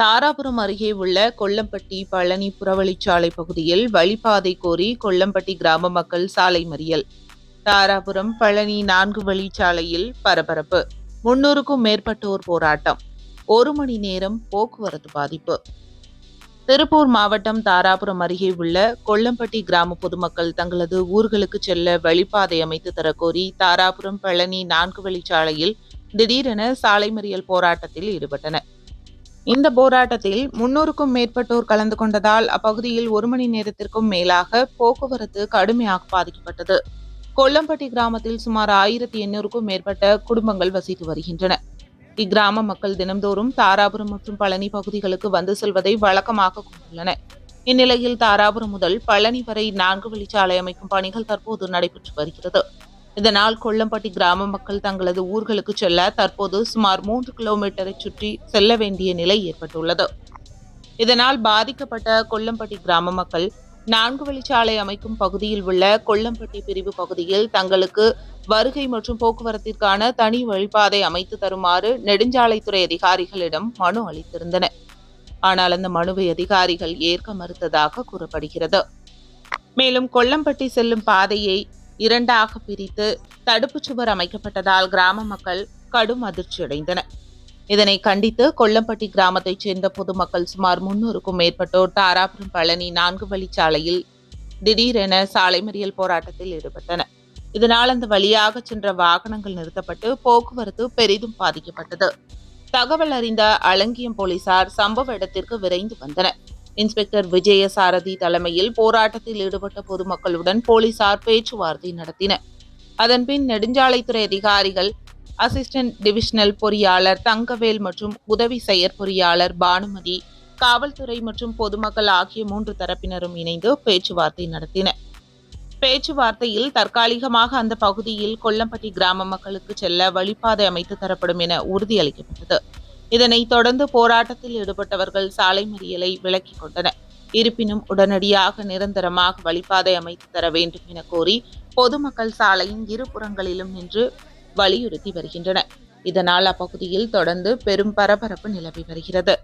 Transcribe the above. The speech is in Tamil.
தாராபுரம் அருகே உள்ள கொல்லம்பட்டி பழனி புறவழிச்சாலை பகுதியில் வழிபாதை கோரி கொல்லம்பட்டி கிராம மக்கள் சாலை மறியல். தாராபுரம் பழனி நான்கு வழிச்சாலையில் பரபரப்பு. முன்னூறுக்கும் மேற்பட்டோர் போராட்டம். ஒரு மணி நேரம் போக்குவரத்து பாதிப்பு. திருப்பூர் மாவட்டம் தாராபுரம் அருகே உள்ள கொல்லம்பட்டி கிராம பொதுமக்கள் தங்களது ஊர்களுக்கு செல்ல வழிபாதை அமைத்து தரக்கோரி தாராபுரம் பழனி நான்கு வழிச்சாலையில் திடீரென சாலை மறியல் போராட்டத்தில் ஈடுபட்டனர். இந்த போராட்டத்தில் முன்னூறுக்கும் மேற்பட்டோர் கலந்து கொண்டதால் அப்பகுதியில் ஒரு மணி நேரத்திற்கும் மேலாக போக்குவரத்து கடுமையாக பாதிக்கப்பட்டது. கொல்லம்பட்டி கிராமத்தில் சுமார் ஆயிரத்தி எண்ணூறுக்கும் மேற்பட்ட குடும்பங்கள் வசித்து வருகின்றன. இக்கிராம மக்கள் தினம்தோறும் தாராபுரம் மற்றும் பழனி பகுதிகளுக்கு வந்து செல்வதை வழக்கமாக கொண்டுள்ளன. இந்நிலையில் தாராபுரம் முதல் பழனி வரை நான்கு வழிச்சாலை அமைக்கும் பணிகள் தற்போது நடைபெற்று வருகிறது. இதனால் கொல்லம்பட்டி கிராம மக்கள் தங்களது ஊர்களுக்கு செல்ல தற்போது சுமார் மூன்று கிலோமீட்டரை சுற்றி செல்ல வேண்டிய நிலை ஏற்பட்டுள்ளது. இதனால் பாதிக்கப்பட்ட கொல்லம்பட்டி கிராம மக்கள் நான்கு வழிச்சாலை அமைக்கும் பகுதியில் உள்ள கொல்லம்பட்டி பிரிவு பகுதியில் தங்களுக்கு வருகை மற்றும் போக்குவரத்திற்கான தனி வழிபாதை அமைத்து தருமாறு நெடுஞ்சாலைத்துறை அதிகாரிகளிடம் மனு அளித்திருந்தனர் ஆனால் அந்த மனுவை அதிகாரிகள் ஏற்க மறுத்ததாக கூறப்படுகிறது. மேலும் கொல்லம்பட்டி செல்லும் பாதையை இரண்டாக பிரித்து தடுப்புச் சுவர் அமைக்கப்பட்டதால் கிராம மக்கள் கடும் அதிர்ச்சியடைந்தனர் இதனை கண்டித்து கொல்லம்பட்டி கிராமத்தைச் சேர்ந்த பொதுமக்கள் சுமார் முன்னூறுக்கும் மேற்பட்டோர் தாராபுரம் பழனி நான்கு வழிச்சாலையில் திடீரென சாலை மறியல் போராட்டத்தில் ஈடுபட்டனர். இதனால் அந்த வழியாக சென்ற வாகனங்கள் நிறுத்தப்பட்டு போக்குவரத்து பெரிதும் பாதிக்கப்பட்டது. தகவல் அறிந்த அலங்கியம் போலீசார் சம்பவ இடத்திற்கு விரைந்து வந்தனர். இன்ஸ்பெக்டர் விஜயசாரதி தலைமையில் போராட்டத்தில் ஈடுபட்ட பொதுமக்களுடன் போலீசார் பேச்சுவார்த்தை நடத்தினர். அதன்பின் நெடுஞ்சாலைத்துறை அதிகாரிகள் அசிஸ்டன்ட் டிவிஷனல் பொறியாளர் தங்கவேல் மற்றும் உதவி செயற் பொறியாளர் பானுமதி காவல்துறை மற்றும் பொதுமக்கள் ஆகிய மூன்று தரப்பினரும் இணைந்து பேச்சுவார்த்தை நடத்தினர். பேச்சுவார்த்தையில் தற்காலிகமாக அந்த பகுதியில் கொல்லம்பட்டி கிராம மக்களுக்கு செல்ல வழிபாதை அமைத்து தரப்படும் என உறுதியளிக்கப்பட்டது. இதனைத் தொடர்ந்து போராட்டத்தில் ஈடுபட்டவர்கள் சாலை மறியலை விலக்கிக் கொண்டனர். இருப்பினும் உடனடியாக நிரந்தரமாக வழிபாதை அமைத்து தர வேண்டும் என கோரி பொதுமக்கள் சாலையின் இருபுறங்களிலும் நின்று வலியுறுத்தி வருகின்றனர். இதனால் அப்பகுதியில் தொடர்ந்து பெரும் பரபரப்பு நிலவி வருகிறது.